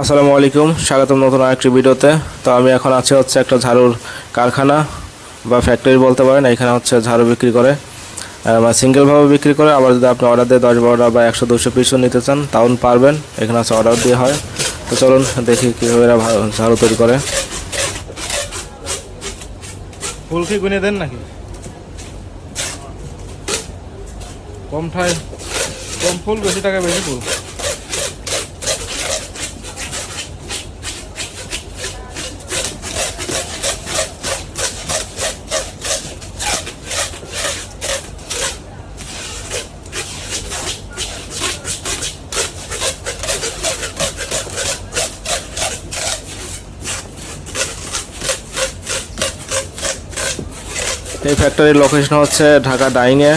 আসসালামু আলাইকুম, স্বাগতম নতুন আরেকটি ভিডিওতে। তো আমি এখন আছি হচ্ছে একটা ঝাড়ুর কারখানা বা ফ্যাক্টরি বলতে পারেন, এখানে হচ্ছে ঝাড়ু বিক্রি করে সিঙ্গেলভাবে বিক্রি করে। আবার যদি আপনি অর্ডার দিয়ে দশ বারোটা বা একশো, দুশো পিসও নিতে চান, তাও পারবেন। এখানে হচ্ছে অর্ডার দিয়ে হয়। তো চলুন দেখি কীভাবে এরা ঝাড়ু তৈরি করে। ফুল কি গুনে দেন নাকি? কম ঠায় কম ফুল, বেশি টাকা বেশি ফুল। এই ফ্যাক্টরির লোকেশন হচ্ছে ঢাকা ডাইংয়ে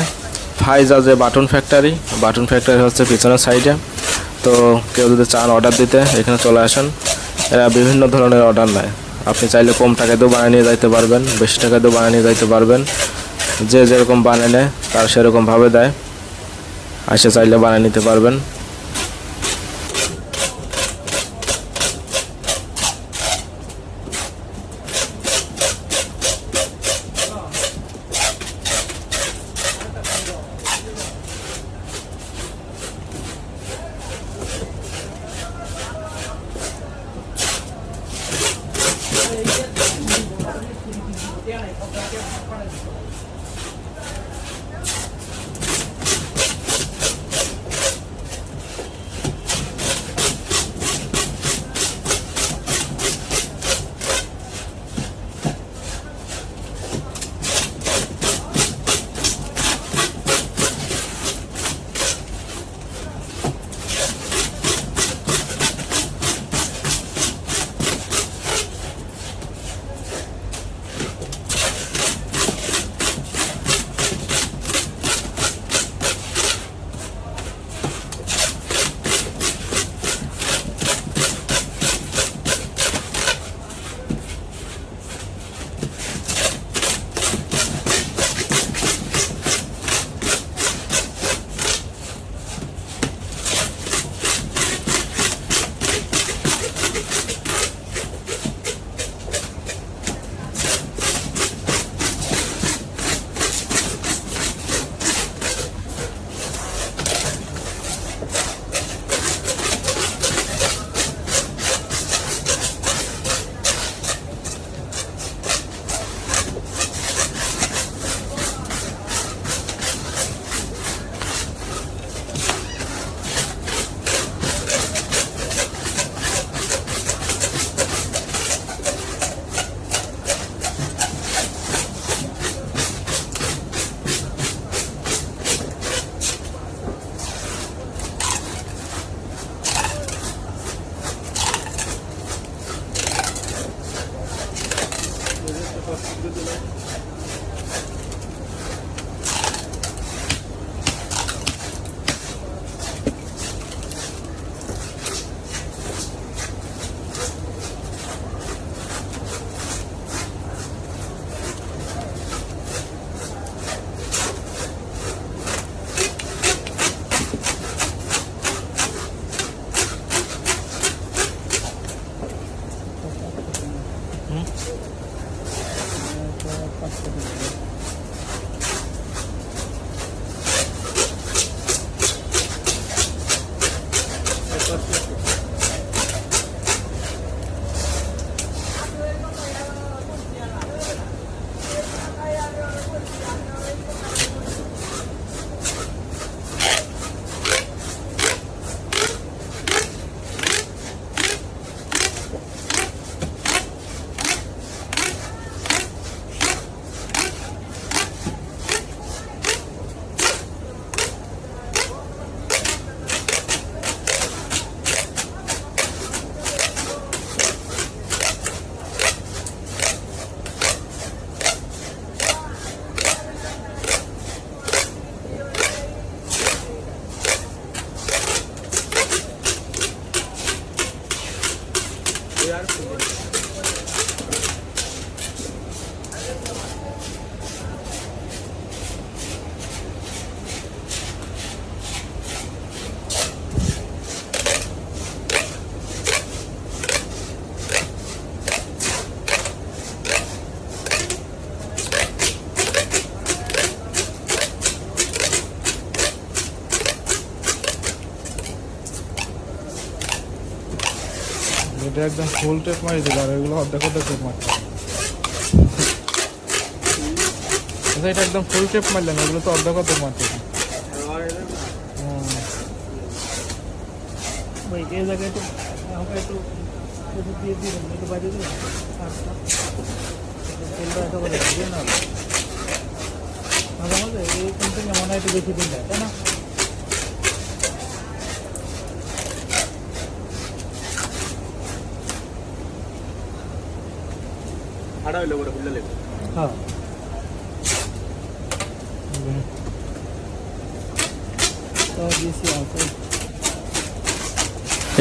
ফাইজা যে বাটন ফ্যাক্টরি বাটন ফ্যাক্টরি হচ্ছে পিছনের সাইডে তো কেউ যদি চান অর্ডার দিতে, এখানে চলে আসেন। এরা বিভিন্ন ধরনের অর্ডার নেয়। আপনি চাইলে কম টাকাতেও বানিয়ে নিয়ে যাইতে পারবেন, বেশি টাকাতেও বানিয়ে নিয়ে যাইতে পারবেন। যে যেরকম বানিয়ে নেয়, তার সেরকমভাবে দেয়। আসে চাইলে বানিয়ে নিতে পারবেন। Mm-hmm. Pode ser aqui. এটা একদম ফুল টেপ মারি দিল, আর এগুলো অর্ধেক অর্ধেক টেপ মারছে। আচ্ছা এটা একদম ফুল টেপ মারলেন, এগুলো তো অর্ধেক অর্ধেক মারছে। ভাই, এই জায়গায় তো আমাকে একটু একটু দিয়ে দিবেন, একটু বাইরে দিবেন। আচ্ছা। তেলটা একেবারে দিয়ে না। মাঝে মাঝে এই কোম্পানি মনে হয় একটু বেশি দিন দেয়, তাই না? হ্যাঁ তো দিয়েছি আছে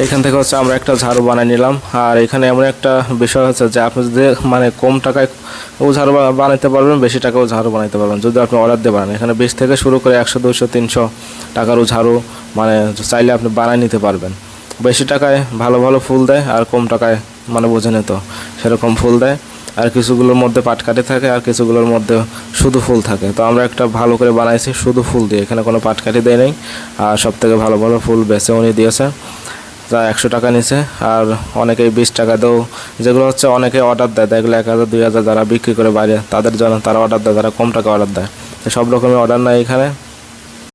এখান থেকে হচ্ছে আমরা একটা ঝাড়ু বানিয়ে নিলাম। আর এখানে এমন একটা বিষয় হচ্ছে যে আপনি যদি মানে কম টাকায় ও ঝাড়ু বা- বানাইতে পারবেন বেশি টাকাও ঝাড়ু বানাইতে পারবেন। যদি আপনি অর্ডার দিয়ে বানান এখানে বিশ থেকে শুরু করে একশো দুশো তিনশো টাকারও ঝাড়ু মানে চাইলে আপনি বানাই নিতে পারবেন। বেশি টাকায় ভালো ভালো ফুল দেয় আর কম টাকায় মানে বোঝে তো সেরকম ফুল দেয়। আর কিছুগুলোর মধ্যে পাটকাঠি থাকে আর কিছুগুলোর মধ্যে শুধু ফুল থাকে। তো আমরা একটা ভালো করে বানাইছি শুধু ফুল দিয়ে। এখানে কোনো পাটকাঠি দেয় নেই। আর সব থেকে ভালো ভালো ফুল বেছে উনি দিয়েছে। তা একশো টাকা নিছে। আর অনেকেই বিশ টাকা দেও। যেগুলো হচ্ছে অনেকে অর্ডার দেয়। এগুলো এক হাজার, দুই হাজার যারা বিক্রি করে বাইরে, তাদের জন্য তারা অর্ডার দেয় তারা কম টাকা অর্ডার দেয়। সব রকমের অর্ডার নেয় এখানে।